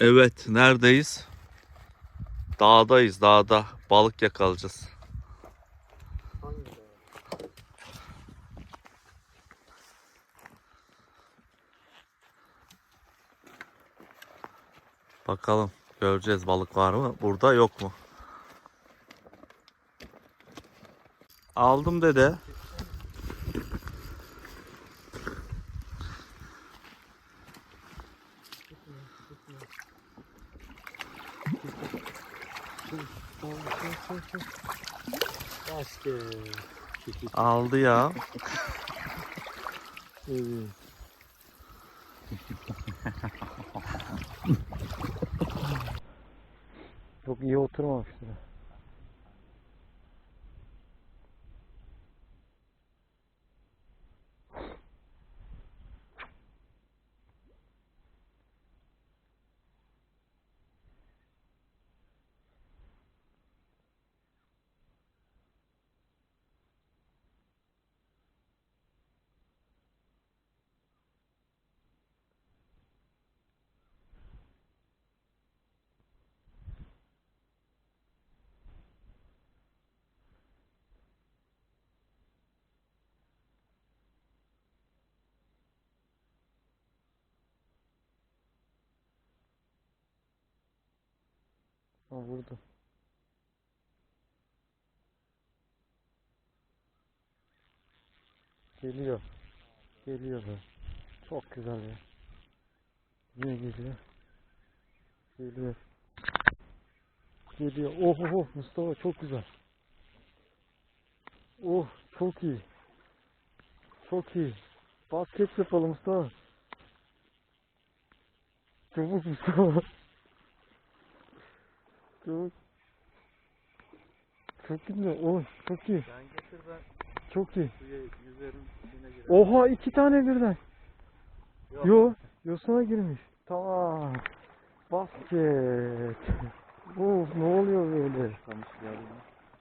Evet, neredeyiz? Dağdayız, dağda. Balık yakalayacağız. Bakalım, göreceğiz balık var mı? Burada yok mu? Aldım dede. Basket. Aldı ya. Çok iyi oturmamıştır. Ha vurdu. Geliyor. Geliyor be. Çok güzel be. Yine geliyor. Geliyor. Geliyor. Oh oh oh Mustafa çok güzel. Oh çok iyi. Çok iyi. Basket yapalım Mustafa. Çabuk Mustafa. Çok çok güzel. Oh çok iyi. Sen getir ben Çok iyi. suya yüzerim içine girerim. Oha iki tane birden. Yok. Yo, yosuna girmiş. Tamam. Basket. Of ne oluyor böyle? Kamış geldi.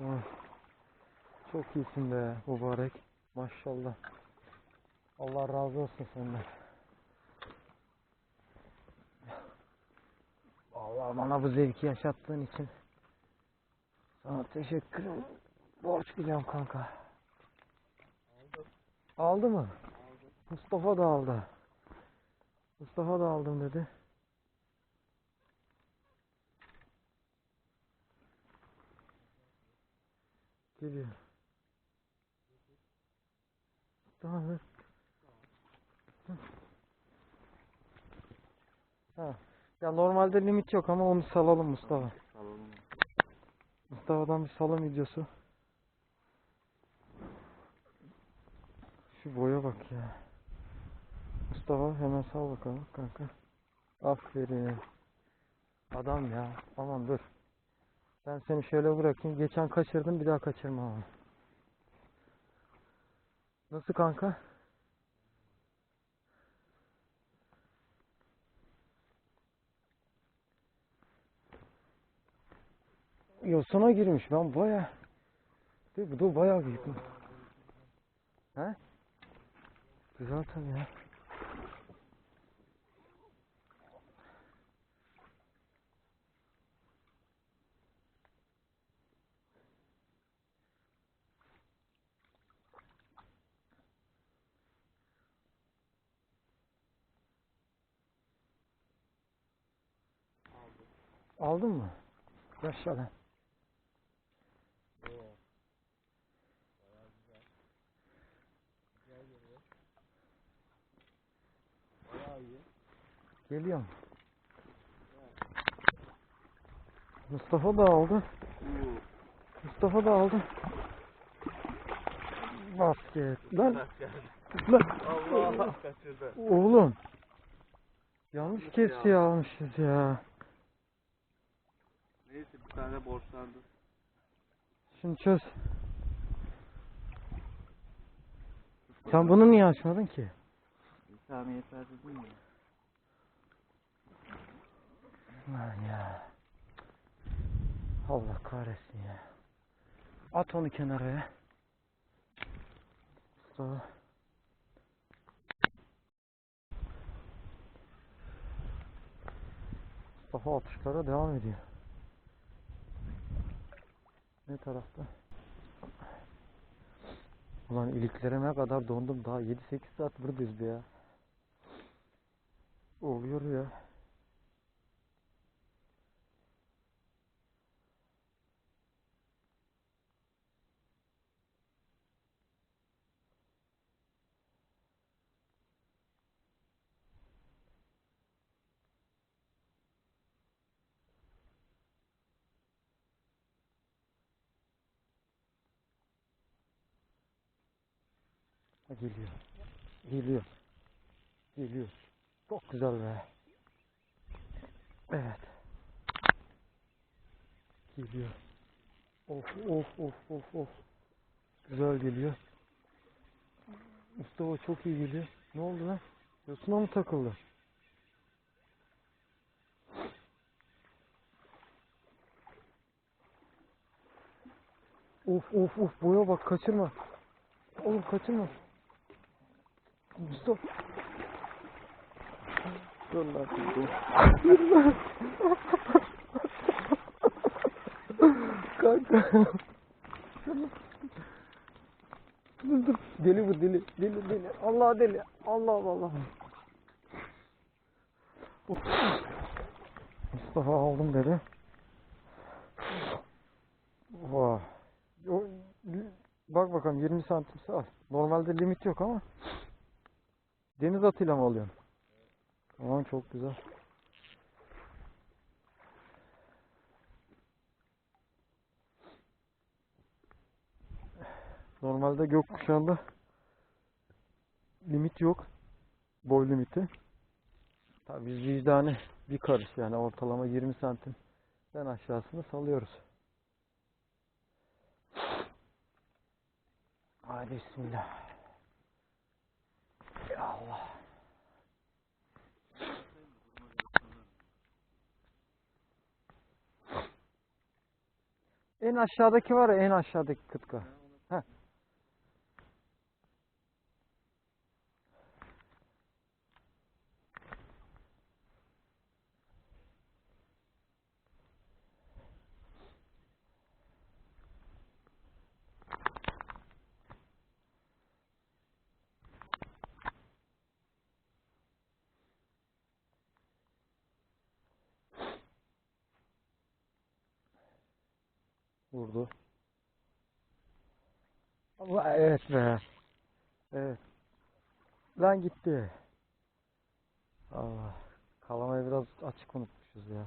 Ah, Çok iyisin be mübarek. Maşallah. Allah razı olsun senden. Allah bana bu zevki yaşattığın için sana teşekkür. Borç biliyorum kanka. Aldı mı? Mustafa da aldı. Mustafa da aldım dedi. Geliyor. Tamam. Ha. Ya normalde limit yok ama onu salalım Mustafa. Alalım. Mustafa'dan bir salım videosu. Şu boya bak ya. Mustafa hemen sal bakalım kanka. Aferin. Adam ya. Aman dur. Ben seni şöyle bırakayım. Geçen kaçırdım bir daha kaçırma ama. Nasıl kanka? Yosuna girmiş ben baya. Bu da bayağı büyük. He? Güzel tabii ya. Aldın mı? Yaşa lan. Geliyorum. Mustafa da aldı. Mustafa da aldı. Basket. Lan, lan. Allah kaçırdı. Oğlum. Yanlış kesiye almışız ya. Neyse bir tane borçlandı. Şimdi çöz. Sen bunu niye açmadın ki? Bir tane yeter dedin mi? Lan ya. Allah kahretsin ya. At onu kenara ya. Mustafa. Mustafa atışlara devam ediyor. Ne tarafta? Ulan iliklerime kadar dondum. Daha 7-8 saat buradayız be ya. Oluyor ya. Geliyor. Geliyor. Geliyor. Çok güzel be. Evet. Geliyor. Of of of of of. Güzel geliyor. Mustafa çok iyi geliyor. Ne oldu lan? Yosuna mı takıldı? Of of of boya bak kaçırma. Oğlum kaçırma. Mustafa. Dur lan dur. Kanka. dur dur. Deli bu deli. Deli deli. Allah deli. Allah Allah. Mustafa aldım dedi. Vah. Bak bakalım 20 santimse al. Normalde limit yok ama. Deniz atıyla mı alıyorsun? Aman çok güzel. Normalde gökkuşağında limit yok. Boy limiti. Tabii biz vicdani bir karış yani ortalama 20 santimden aşağısını salıyoruz. Hadi bismillah. Allah. En aşağıdaki var ya en aşağıdaki kıtka. Heh. Vurdu. Allah evet be. Evet. Lan gitti. Allah. Kalamayı biraz açık unutmuşuz ya.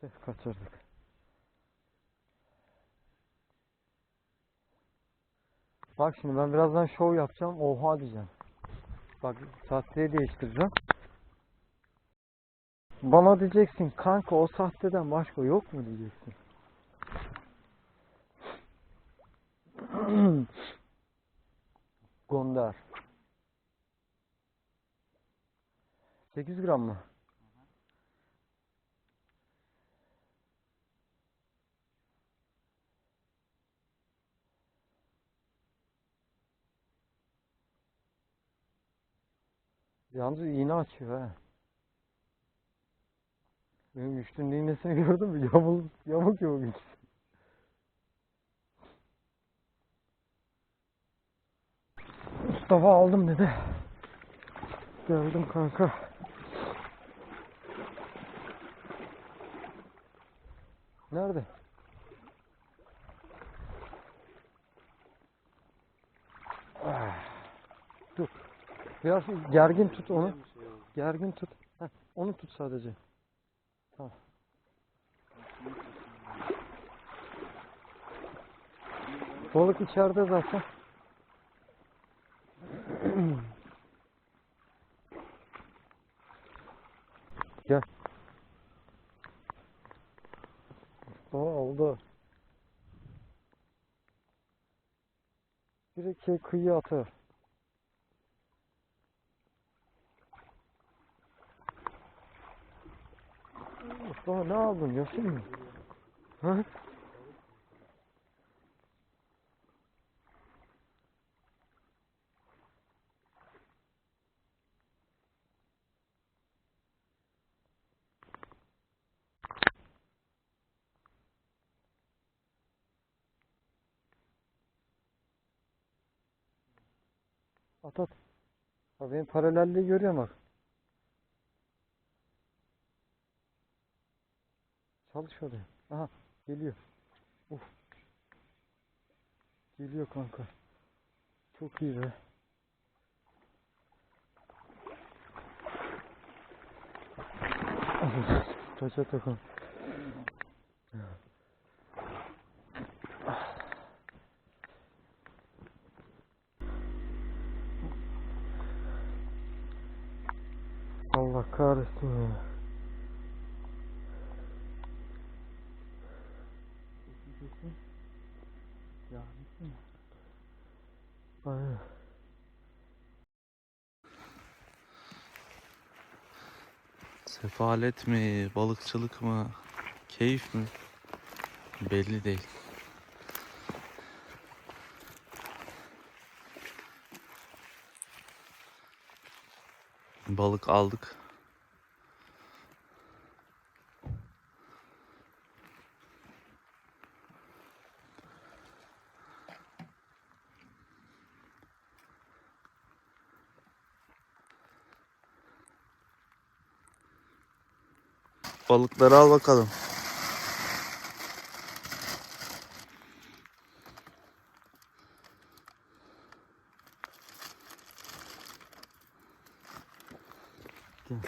Tüh kaçırdık. Bak şimdi ben birazdan şov yapacağım. Oha diyeceğim. Bak sahteyi değiştireceğim. Bana diyeceksin kanka o sahteden başka yok mu diyeceksin. Gonder. 8 gram mı? Yalnız iğne açıyor ha. Benim üçlünün iğnesini gördün mü? Yamuk yamuk yamuk ikisi. Mustafa aldım dedi. Geldim kanka. Nerede? Ah. Dur. Biraz gergin tut onu. Gergin tut. Heh, onu tut sadece. Tamam. Balık içeride zaten. Gel. Aa oldu. Direkt şey kıyıya atar. Mustafa ne aldın? Yosun mu? Ha? At at. Bak benim paralelliği görüyor bak. Çalış oraya. Aha geliyor. Uf. Geliyor kanka. Çok iyi be. Taça takın. Allah kahretsin ya. Aynen. Sefalet mi, balıkçılık mı, keyif mi? Belli değil. Balık aldık. Balıkları al bakalım. Gel.